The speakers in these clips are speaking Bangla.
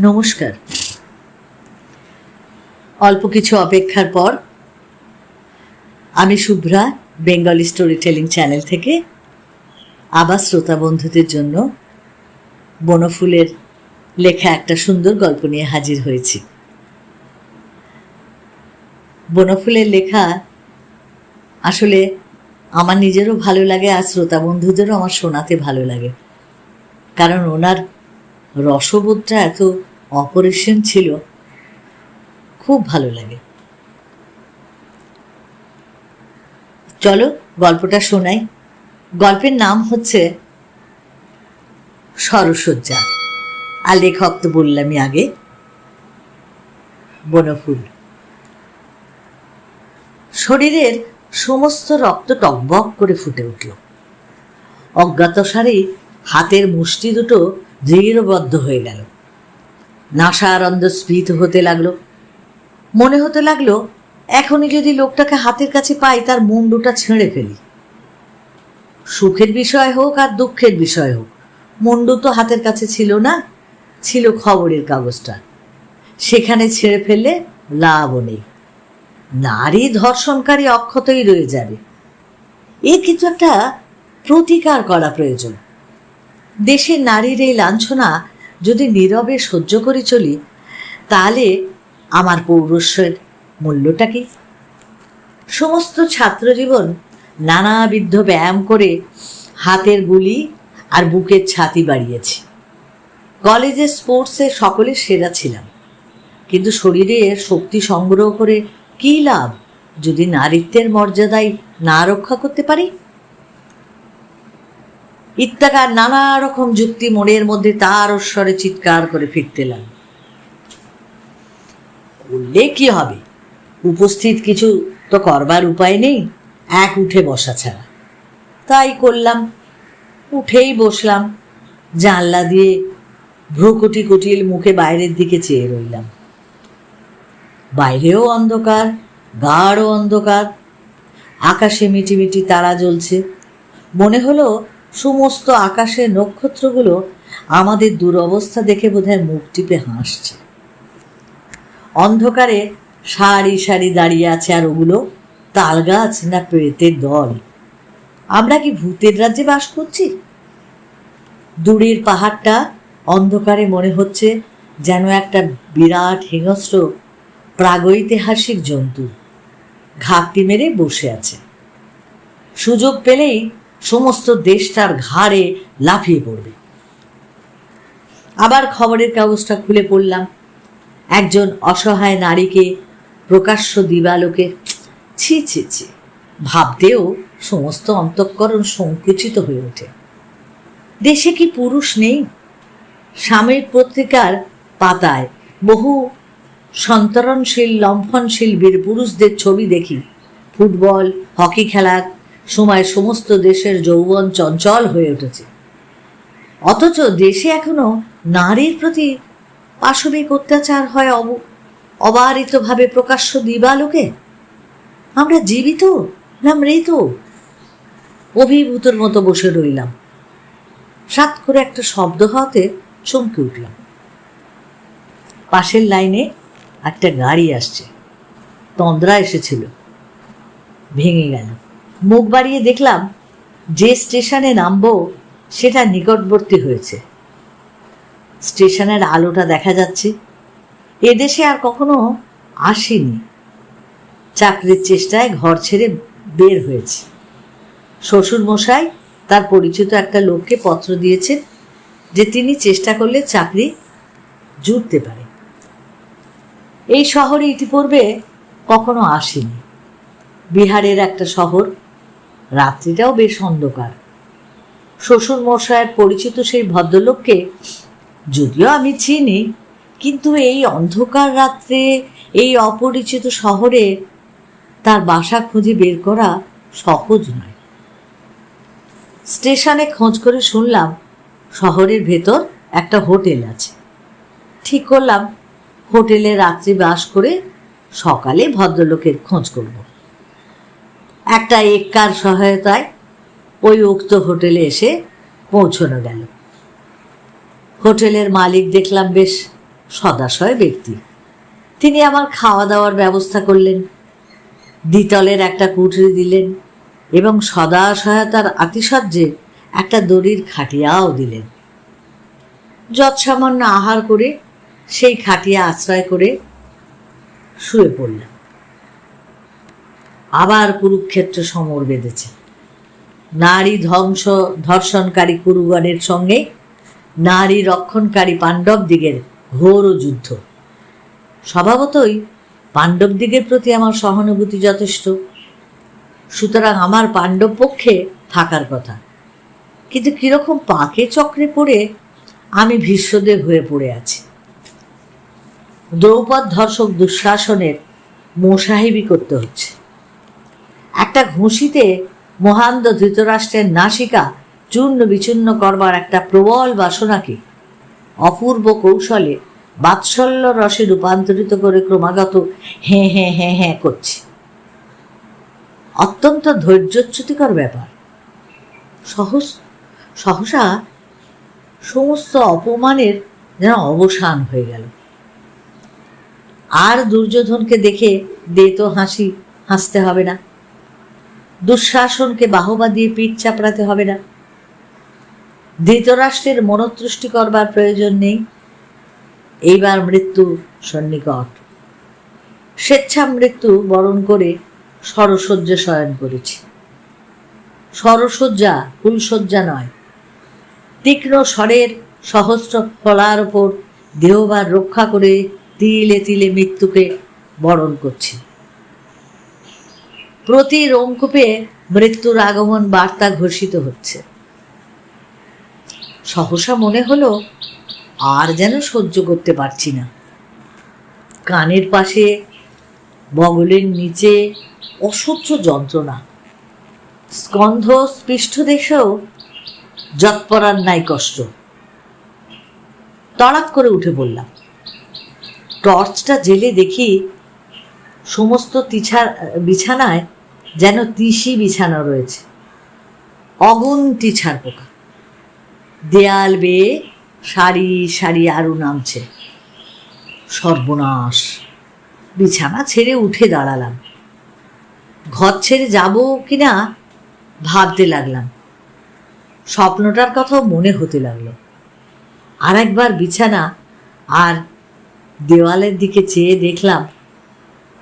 নমস্কার। অল্প কিছু অপেক্ষার পর আমি Shubhra Bengali story telling channel থেকে আবার শ্রোতা বন্ধুদের জন্য বনফুলের লেখা একটা সুন্দর গল্প নিয়ে হাজির হয়েছি। বনফুলের লেখা আসলে আমার নিজেরও ভালো লাগে আর শ্রোতা বন্ধুদেরও আমার শোনাতে ভালো লাগে। কারণ ওনার রসবোধটা এত অপারেশন ছিল। খুব ভালো লাগে। চলো গল্পটা শোনাই। গল্পের নাম হচ্ছে সরসজ্জা। আর লেখক তো বললামই আগে, বনফুল। শরীরের সমস্ত রক্ত টকবক করে ফুটে উঠল। অজ্ঞাতসারে হাতের মুষ্টি দুটো দৃঢ়বদ্ধ হয়ে গেল। নাসারন্দ স্ফীত হতে লাগল। মনে হতে লাগল, এখনই যদি লোকটাকে হাতের কাছে পাই, তার মুন্ডুটা ছেড়ে ফেলি। সুখের বিষয় হোক আর দুঃখের বিষয় হোক, মুন্ডু তো হাতের কাছে ছিল না, ছিল খবরের কাগজটা। সেখানে ছেড়ে ফেললে লাভও নেই। নারী ধর্ষণকারী অক্ষতই রয়ে যাবে। এর কিন্তু একটা প্রতিকার করা প্রয়োজন। দেশের নারীর এই লাঞ্ছনা যদি নীরবে সহ্য করে চলি, তাহলে আমার পৌরস্যের মূল্যটা কি? সমস্ত ছাত্রজীবন নানাবিধ ব্যায়াম করে হাতের গুলি আর বুকের ছাতি বাড়িয়েছি। কলেজে স্পোর্টসে সকলে সেরা ছিলাম। কিন্তু শরীরে শক্তি সংগ্রহ করে কী লাভ যদি নারীত্বের মর্যাদায় না রক্ষা করতে পারি? ইত্যাকার নানা রকম যুক্তি মনের মধ্যে তার স্বরে চিৎকার করে ফিরতে লাগল। করলে কি হবে? উপস্থিত কিছু তো করবার উপায় নেই, এক উঠে বসা ছাড়া। তাই করলাম, উঠেই বসলাম, জানলা দিয়ে ভ্রুকুটি কুটিল মুখে বাইরের দিকে চেয়ে রইলাম। বাইরেও অন্ধকার, গাঢ় অন্ধকার, আকাশে মিটিমিটি তারা জ্বলছে। মনে হলো সমস্ত আকাশের নক্ষত্রগুলো আমাদের দুরবস্থা দেখে বোধহয় মুখ টিপে হাসছে। অন্ধকারে সারি সারি দাঁড়িয়ে আছে আর ওগুলো তাল গাছ না প্রেতের দল। আমরা কি ভূতের রাজ্যে বাস করছি? দূরের পাহাড়টা অন্ধকারে মনে হচ্ছে যেন একটা বিরাট হিংস্র প্রাগৈতিহাসিক জন্তু ঘাপটি মেরে বসে আছে। সুযোগ পেলেই সমস্ত দেশটার ঘাড়ে লাফিয়ে পড়বে। আবার খবরের কাগজটা খুলে পড়লাম। একজন অসহায় নারীকে প্রকাশ্য দিবালোকে ছি ছি ছি ভাবতেও সমস্ত অন্তঃকরণ সংকুচিত হয়ে ওঠে। দেশে কি পুরুষ নেই? সাময়িক পত্রিকার পাতায় বহু সন্তরণশীল, লম্ফনশীল বীর পুরুষদের ছবি দেখি। ফুটবল, হকি খেলার সময় সমস্ত দেশের যৌবন চঞ্চল হয়ে উঠেছে। অথচ দেশে এখনও নারীর প্রতি পাশবিক অত্যাচার হয় অব, অবারিতভাবে প্রকাশ্য দিবালোকে। আমরা জীবিত না মৃত? অভিভূতর মতো বসে রইলাম। সাত করে একটা শব্দ হওয়াতে চমকে উঠলাম। পাশের লাইনে একটা গাড়ি আসছে। তন্দ্রা এসেছিল। ভেঙে গেল। মুখ বাড়িয়ে দেখলাম যে স্টেশনে নামবো, সেটা নিকটবর্তী হয়েছে। স্টেশনের আলোটা দেখা যাচ্ছে। এদেশে আর কখনো আসেনি। চাকরির চেষ্টায় ঘর ছেড়ে বের হয়েছে। শ্বশুর মশাই তার পরিচিত একটা লোককে পত্র দিয়েছেন যে তিনি চেষ্টা করলে চাকরি জুটতে পারে। এই শহরে ইতিপূর্বে কখনো আসেনি। বিহারের একটা শহর রাত্রিটাও বেশ অন্ধকার। শ্বশুর মশায়ের পরিচিত সেই ভদ্রলোককে যদিও আমি চিনি, কিন্তু এই অন্ধকার রাত্রে এই অপরিচিত শহরে তার বাসা খুঁজে বের করা সহজ নয়। স্টেশনে খোঁজ করে শুনলাম শহরের ভেতর একটা হোটেল আছে। ঠিক করলাম, হোটেলে রাত্রি বাস করে সকালে ভদ্রলোকের খোঁজ করব। একটা এক্কার সহায়তায় ওই উক্ত হোটেলে এসে পৌঁছানো গেল। হোটেলের মালিক দেখলাম বেশ সদাশয় ব্যক্তি। তিনি আমার খাওয়া দাওয়ার ব্যবস্থা করলেন, দ্বিতলের একটা কুঠরি দিলেন এবং সদা সহায়তার আতিশয্যে একটা দড়ির খাটিয়াও দিলেন। যৎসামান্য আহার করে সেই খাটিয়া আশ্রয় করে শুয়ে পড়লাম। কুরুক্ষেত্র সমর বেঁধেছে। নারী ধ্বংস, ধর্ষণকারী কুরুগণের সঙ্গে নারী রক্ষণকারী পাণ্ডব দিগের ঘোর যুদ্ধ। স্বভাবতই পাণ্ডব দিগের প্রতি আমার সহানুভূতি যথেষ্ট। সুতরাং আমার পাণ্ডব পক্ষে থাকার কথা। কিন্তু কীরকম পাকে চক্রে পড়ে আমি ভীষ্মদেব হয়ে পড়ে আছি। দ্রৌপদ ধর্ষক দুঃশাসনের মোসাহেবি করতে হচ্ছে। একটা ঘুষিতে মহান্দ ধৃতরাষ্ট্রের নাসিকা চূর্ণ বিচূর্ণ করবার একটা প্রবল বাসনাকে অপূর্ব কৌশলে বাৎসল্য রসে রূপান্তরিত করে ক্রমাগত হ্যাঁ হ্যাঁ হ্যাঁ হ্যাঁ করছে। অত্যন্ত ধৈর্যচ্যুতিকর ব্যাপার। সহস, সহসা সমস্ত অপমানের যেন অবসান হয়ে গেল। আর দুর্যোধনকে দেখে দে তো হাসি, হাসতে হবে না। দুঃশাসনকে বাহবা দিয়ে পিঠ চাপড়াতে হবে না। ধৃতরাষ্ট্রের মনতুষ্টি করবার প্রয়োজন নেই। এইবার মৃত্যু সন্নিকট। স্বেচ্ছা মৃত্যু বরণ করে সরসজ্জা শয়ন করেছি। সরসজ্জা ফুলসজ্জা নয়। তীক্ষ্ণ স্বরের সহস্র ফলার ওপর দেহবার রক্ষা করে তিলে তিলে মৃত্যুকে বরণ করছি। প্রতি রোমকূপে মৃত্যুর আগমন বার্তা ঘোষিত হচ্ছে। সহসা মনে হলো, আর যেন সহ্য করতে পারছি না। কানের পাশে, বগলের নিচে অসহ্য যন্ত্রণা। স্কন্ধ স্পৃষ্ট দেশেও যৎপরার নাই কষ্ট। তড়াক করে উঠে পড়লাম টর্চটা জেলে দেখি সমস্ত বিছানায় যেন তিসি বিছানা রয়েছে। অগুন্তি ছাড় পোকা। দেয়াল বেয়ে সারি সারি আরও নামছে। সর্বনাশ। বিছানা ছেড়ে উঠে দাঁড়ালাম। ঘর ছেড়ে যাব কিনা ভাবতে লাগলাম। স্বপ্নটার কথাও মনে হতে লাগল। আর একবার বিছানা আর দেওয়ালের দিকে চেয়ে দেখলাম,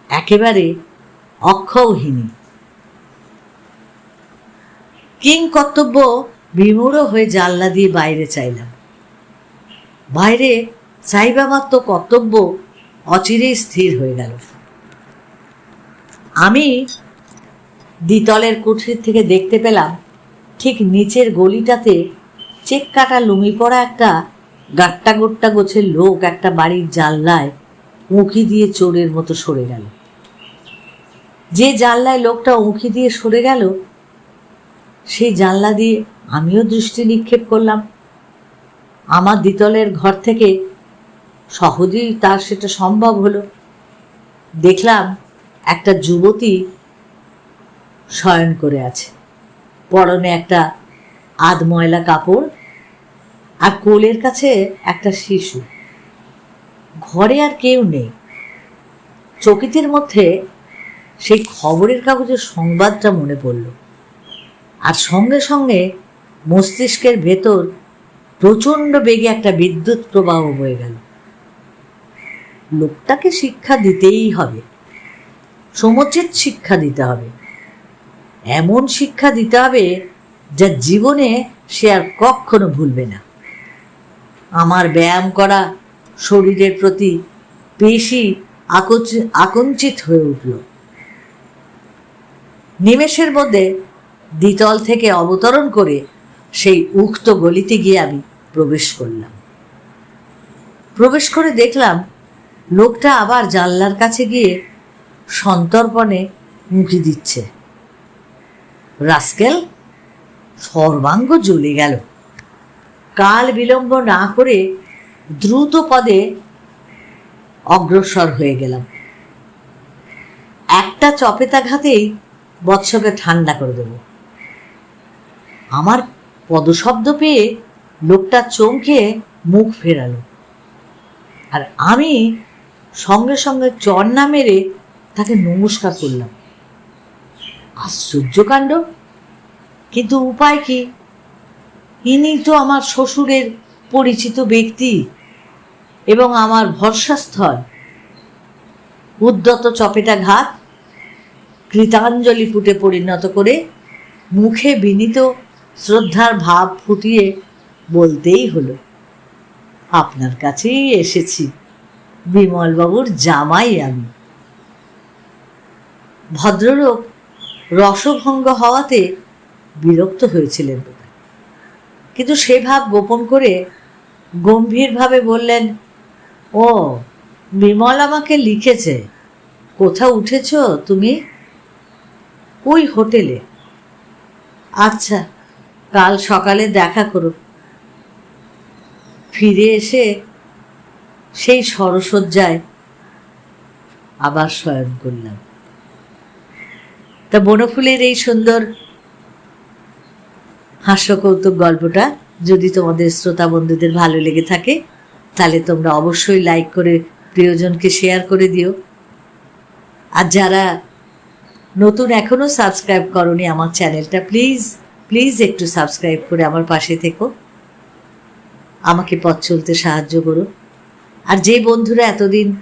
একেবারে অক্ষৌহিনী কিং কর্তব্য বিমূঢ় হয়ে জানলা দিয়ে বাইরে চাইলাম। বাইরে চাইবা তো কর্তব্য অচিরেই স্থির হয়ে গেল। আমি দ্বিতলের কুঠির থেকে দেখতে পেলাম, ঠিক নিচের গলিটাতে চেক কাটা লুমি পড়া একটা গাট্টা গোট্টা গোছের লোক একটা বাড়ির জানলায় উঁকি দিয়ে চোরের মতো সরে গেল। যে জানলায় লোকটা উঁকি দিয়ে সরে গেল সেই জানলা দিয়ে আমিও দৃষ্টি নিক্ষেপ করলাম। আমার দ্বিতলের ঘর থেকে সহজেই তার সেটা সম্ভব হলো। দেখলাম একটা যুবতী শয়ন করে আছে। পরনে একটা আধ ময়লা কাপড় আর কোলের কাছে একটা শিশু। ঘরে আর কেউ নেই। চকিতের মধ্যে সেই খবরের কাগজের সংবাদটা মনে পড়ল। আর সঙ্গে সঙ্গে মস্তিষ্কের ভেতর প্রচণ্ড বেগে একটা বিদ্যুৎ প্রবাহ বয়ে গেল। লোকটাকে শিক্ষা দিতেই হবে, সমুচিত শিক্ষা দিতে হবে। এমন শিক্ষা দিতে হবে যা জীবনে সে আর কখনো ভুলবে না। আমার ব্যায়াম করা শরীরের প্রতি আকচ- আকঞ্চিত হয়ে উঠল। নিমেষের মধ্যে দ্বিতল থেকে অবতরণ করে সেই উক্ত গলিতে গিয়ে আমি প্রবেশ করলাম। প্রবেশ করে দেখলাম লোকটা আবার জানলার কাছে গিয়ে সন্তর্পণে মুখি দিচ্ছে। রাস্কেল, সর্বাঙ্গ জ্বলে গেল। কাল বিলম্ব না করে দ্রুত পদে অগ্রসর হয়ে গেলাম। একটা চপেতাঘাতেই বৎসকে ঠান্ডা করে দেব। আমার পদশব্দ পেয়ে লোকটা চমকে মুখ ফেরালো। আর আমি সঙ্গে সঙ্গে চর না মেরে তাকে নমস্কার করলাম। আশ্চর্য কাণ্ড। কিন্তু উপায় কি? ইনি তো আমার শ্বশুরের পরিচিত ব্যক্তি এবং আমার ভরসাস্থল। উদ্যত চপেটা ঘাত, কৃতাঞ্জলি ফুটে পরিণত করে মুখে বিনীত শ্রদ্ধার ভাব ফুটিয়ে বলতেই হলো, আপনার কাছেই এসেছি, বিমলবাবুর জামাই আমি। ভদ্রলোক রসভঙ্গ হওয়াতে বিরক্ত হয়েছিলেন। কিন্তু সে ভাব গোপন করে গম্ভীরভাবে বললেন, ও, বিমল আমাকে লিখেছে। কোথাও উঠেছ তুমি? ওই হোটেলে। আচ্ছা কাল সকালে দেখা করো ফিরে এসে সেই সরসজ্জায় আবার শয়ন করলাম। তা বনফুলের এই সুন্দর হাস্যকৌতুক গল্পটা যদি তোমাদের শ্রোতা বন্ধুদের ভালো লেগে থাকে, তাহলে তোমরা অবশ্যই লাইক করে প্রিয়জনকে শেয়ার করে দিও। আর যারা নতুন এখনও সাবস্ক্রাইব করনি আমার চ্যানেলটা প্লিজ প্লিজ একটু সাবস্ক্রাইব করে আমার পাশে থেকো। আমাকে পথ চলতে সাহায্য করো। আর যে বন্ধুরা এতদিন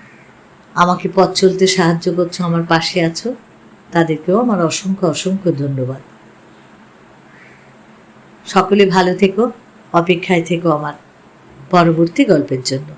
আমাকে পথ চলতে সাহায্য করছ, আমার পাশে আছো, তাদেরকেও আমার অসংখ্য অসংখ্য ধন্যবাদ। সকলে ভালো থেকো, অপেক্ষায় থেকো আমার পরবর্তী গল্পের জন্য।